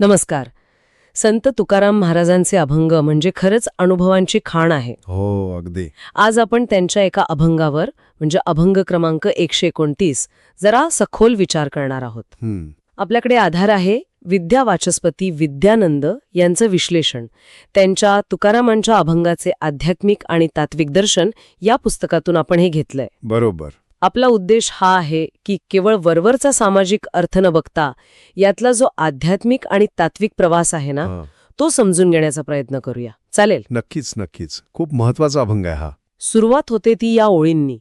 नमस्कार. संत तुकाराम महाराजांचे अभंग म्हणजे खरंच अनुभवांची खाण आहे. हो अगदी. आज आपण त्यांच्या एका अभंगावर म्हणजे अभंग क्रमांक एकशे एकोणतीस जरा सखोल विचार करणार आहोत. आपल्याकडे आधार आहे विद्या वाचस्पती विद्यानंद यांचं विश्लेषण. त्यांच्या तुकारामांच्या अभंगाचे आध्यात्मिक आणि तात्विक दर्शन या पुस्तकातून आपण हे घेतलंय. बरोबर. आपला उद्देश हा आहे की केवळ वरवरचा सामाजिक अर्थ न बघता यातला जो आध्यात्मिक आणि तात्विक प्रवास आहे ना. तो समजून घेण्याचा प्रयत्न करूया. चालेल? नक्कीच नक्कीच. खूप महत्त्वाचा अभंग आहे हा. सुरुवात होते ती या ओळींनी.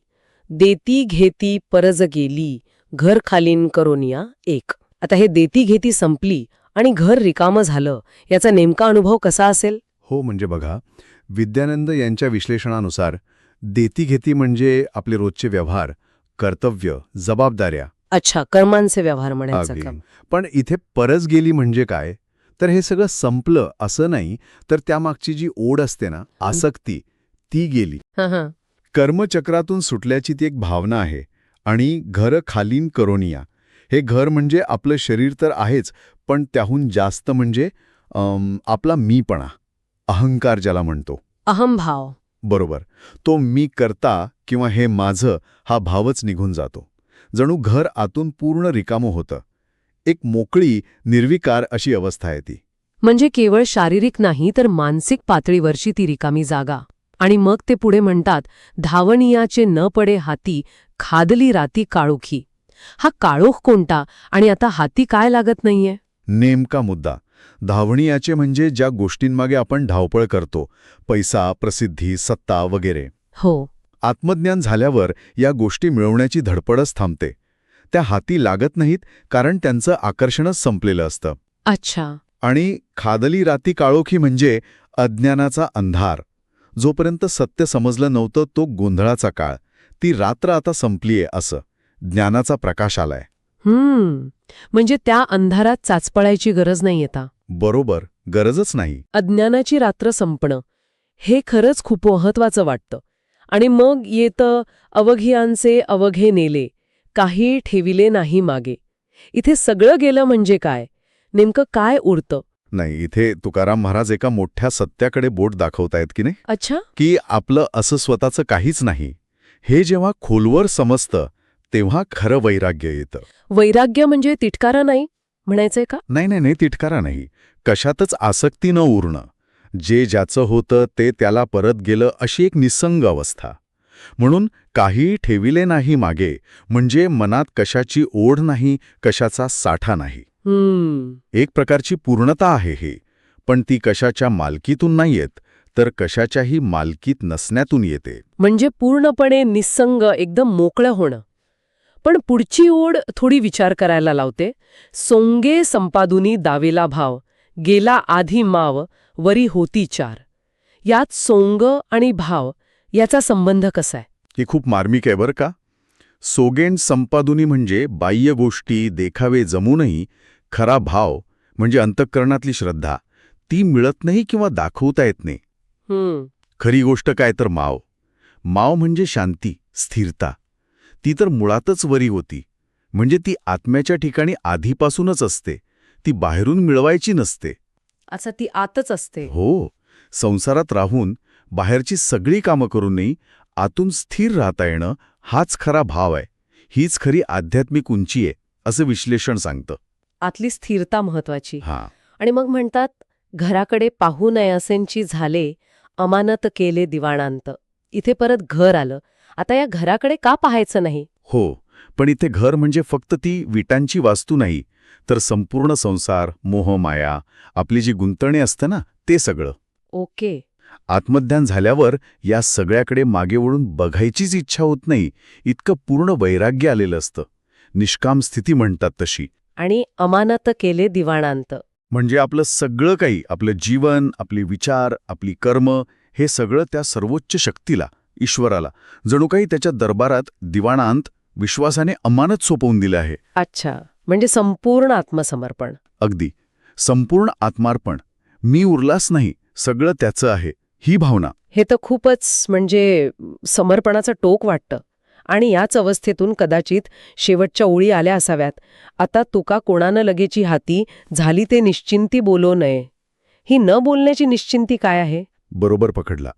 देती घेती परज गेली घर खालीन करोनिया एक. आता हे देती घेती संपली आणि घर रिकामं झालं याचा नेमका अनुभव कसा असेल? हो म्हणजे बघा विद्यानंद यांच्या विश्लेषणानुसार देती घेती म्हणजे आपले रोजचे व्यवहार कर्तव्य जबाबदाऱ्या. अच्छा कर्मांचे व्यवहार म्हणायचं. काम. पण इथे परस गेली म्हणजे काय? तर हे सगळं संपलं असं नाही तर त्यामागची जी ओढ असते ना आसक्ती ती गेली. कर्मचक्रातून सुटल्याची ती एक भावना आहे. आणि घर खालीन करोनिया हे घर म्हणजे आपलं शरीर तर आहेच पण त्याहून जास्त म्हणजे आपला मीपणा अहंकार ज्याला म्हणतो. अहमभाव बरोबर. तो मी करता किंवा हे माझं हा भावच निघून जातो. जणू घर आतून पूर्ण रिकामं होतं. एक मोकळी निर्विकार अशी अवस्था आहे ती. म्हणजे केवळ शारीरिक नाही तर मानसिक पातळीवरची ती रिकामी जागा. आणि मग ते पुढे म्हणतात धावणीयाचे न पडे हाती खादली राती काळोखी. हा काळोख कोणता आणि आता हाती काय लागत नाहीये? नेमका मुद्दा. धावणीयाचे म्हणजे ज्या गोष्टींमागे आपण धावपळ करतो पैसा प्रसिद्धी सत्ता वगैरे. हो. आत्मज्ञान झाल्यावर या गोष्टी मिळवण्याची धडपडच थांबते. त्या हाती लागत नाहीत कारण त्यांचं आकर्षणच संपलेलं असतं. अच्छा. आणि खादली राती काळोखी म्हणजे अज्ञानाचा अंधार. जोपर्यंत सत्य समजलं नव्हतं तो गोंधळाचा काळ. ती रात्र आता संपलीये असं. ज्ञानाचा प्रकाश आलाय. म्हणजे त्या अंधारात चाचपळायची गरज नाही येता बरोबर गरजच नाही. अज्ञानाची रात्र संपणं हे खरंच खूप महत्वाचं वाटतं. आणि मग येतं अवघियांचे अवघे नेले काही ठेविले नाही मागे. इथे सगळं गेलं म्हणजे काय? नेमकं काय उरतं? नाही इथे तुकाराम महाराज एका मोठ्या सत्याकडे बोट दाखवतायत की नाही? अच्छा. की आपलं असं स्वतःचं काहीच नाही. हे जेव्हा खोलवर समजतं तेव्हा खरं वैराग्य येतं. वैराग्य म्हणजे तिटकारा नाही? म्हणायचंय का? नाही नाही नाही तिटकारा नाही. कशातच आसक्ती न उरणं. जे ज्याचं होतं ते त्याला परत गेलं अशी एक निसंग अवस्था. म्हणून काही ठेविले नाही मागे म्हणजे मनात कशाची ओढ नाही कशाचा साठा नाही. एक प्रकारची पूर्णता आहे हे. पण ती कशाच्या मालकीतून नाही येत तर कशाच्याही मालकीत नसण्यातून येते. म्हणजे पूर्णपणे निस्संग एकदम मोकळं होणं. पण पुढची ओढ थोडी विचार करायला लावते. सोंगे संपादुनी दावेला भाव. गेला आधी माव वरी होती चार. यात सोंग आणि भाव याचा संबंध कसा आहे? ही खूप मार्मिक आहे बरं का? सोगेंड संपादुनी म्हणजे बाह्य गोष्टी देखावे जमूनही खरा भाव म्हणजे अंतःकरणातली श्रद्धा ती मिळत नाही किंवा दाखवता येत नाही. खरी गोष्ट काय तर माव. माव म्हणजे शांती स्थिरता. ती तर मुळातच वरी होती. म्हणजे ती आत्म्याच्या ठिकाणी आधीपासूनच असते. ती बाहेरून मिळवायची नसते. अच्छा ती आतच असते. हो संसारात राहून बाहेरची सगळी कामं करूनही आतून स्थिर राहता येणं हाच खरा भाव आहे. हीच खरी आध्यात्मिक उंची आहे असं विश्लेषण सांगतं. आतली स्थिरता महत्वाची. हा. आणि मग म्हणतात घराकडे पाहू नयासेंची झाले अमानत केले दिवाणांत. इथे परत घर आलं. आता या घराकडे का पाहायचं नाही? हो पण इथे घर म्हणजे फक्त ती विटांची वास्तू नाही तर संपूर्ण संसार मोहमाया आपली जी गुंतणे असतं ना ते सगळं. ओके. आत्मज्ञान झाल्यावर या सगळ्याकडे मागे वळून बघायचीच इच्छा होत नाही इतकं पूर्ण वैराग्य आलेलं असतं. निष्काम स्थिती म्हणतात तशी. आणि अमानत केले दिवाणांत. म्हणजे आपलं सगळं काही आपलं जीवन आपले विचार आपली कर्म हे सगळं त्या सर्वोच्च शक्तीला ईश्वराला. जणू काही त्याच्या दरबारात दिवाणांत विश्वासाने अमानत सोपवून दिलं आहे. अच्छा. म्हणजे संपूर्ण आत्मसमर्पण. अगदी. संपूर्ण आत्मार्पण. मी उरलाच नाही. सगळं त्याचं आहे. ही भावना. हे तर खूपच म्हणजे समर्पणाचं टोक वाटतं. आणि याच अवस्थेतून कदाचित शेवटच्या ओळी आल्या असाव्यात. आता तुका कोणानं लगेची हाती झाली ते निश्चिंती बोलो नये. ही न बोलण्याची निश्चिंती काय आहे? बरोबर पकडला.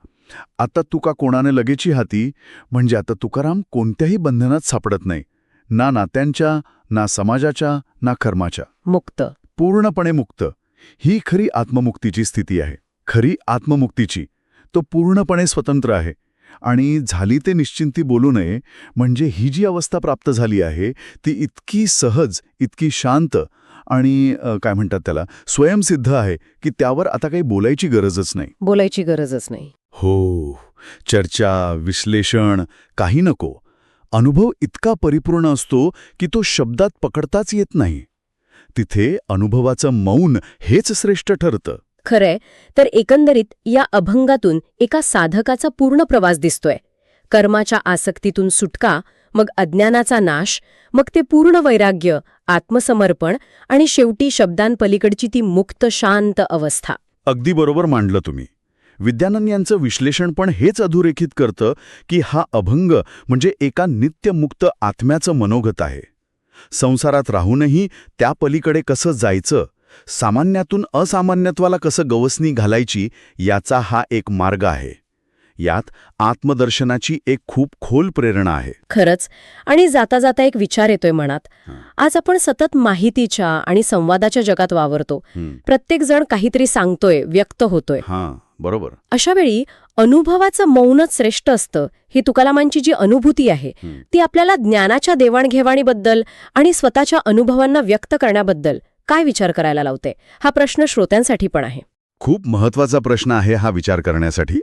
आता तुका कोणाने लगेची हाती? म्हणजे आता तुकाराम कोणत्याही बंधनात सापडत नाही. ना नात्यांच्या ना समाजाच्या ना कर्माच्या. मुक्त. पूर्णपणे मुक्त. ही खरी आत्ममुक्तीची स्थिती आहे. खरी आत्ममुक्तीची. तो पूर्णपणे स्वतंत्र आहे. आणि झाली ते निश्चिंती बोलू नये म्हणजे ही जी अवस्था प्राप्त झाली आहे ती इतकी सहज इतकी शांत आणि काय म्हणतात त्याला स्वयंसिद्ध आहे की त्यावर आता काही बोलायची गरजच नाही. बोलायची गरजच नाही. हो चर्चा विश्लेषण काही नको. अनुभव इतका परिपूर्ण असतो की तो शब्दात पकडताच येत नाही. तिथे अनुभवाचं मौन हेच श्रेष्ठ ठरतं. खरंय तर एकंदरीत या अभंगातून एका साधकाचा पूर्ण प्रवास दिसतोय. कर्माच्या आसक्तीतून सुटका मग अज्ञानाचा नाश मग ते पूर्ण वैराग्य आत्मसमर्पण आणि शेवटी शब्दांपलीकडची ती मुक्त शांत अवस्था. अगदी बरोबर मांडलं तुम्ही. विद्यानंद यांचं विश्लेषण पण हेच अधोरेखित करतं की हा अभंग म्हणजे एका नित्यमुक्त आत्म्याचं मनोगत आहे. संसारात राहूनही त्या पलीकडे कसं जायचं सामान्यातून असामान्यत्वाला कसं गवसणी घालायची याचा हा एक मार्ग आहे. यात आत्मदर्शनाची एक खूप खोल प्रेरणा आहे. खरंच. आणि जाता जाता एक विचार येतोय मनात. आज आपण सतत माहितीच्या आणि संवादाच्या जगात वावरतो. प्रत्येक जण काहीतरी सांगतोय व्यक्त होतोय. हां. बरोबर. अशा वेळी अनुभवाचं मौनच श्रेष्ठ असतं. ही तुकारामांची जी अनुभूती आहे. ती आपल्याला ज्ञानाच्या देवाणघेवाणीबद्दल आणि स्वतःच्या अनुभवांना व्यक्त करण्याबद्दल काय विचार करायला लावते? हा प्रश्न श्रोत्यांसाठी पण आहे. खूप महत्त्वाचा प्रश्न आहे हा विचार करण्यासाठी.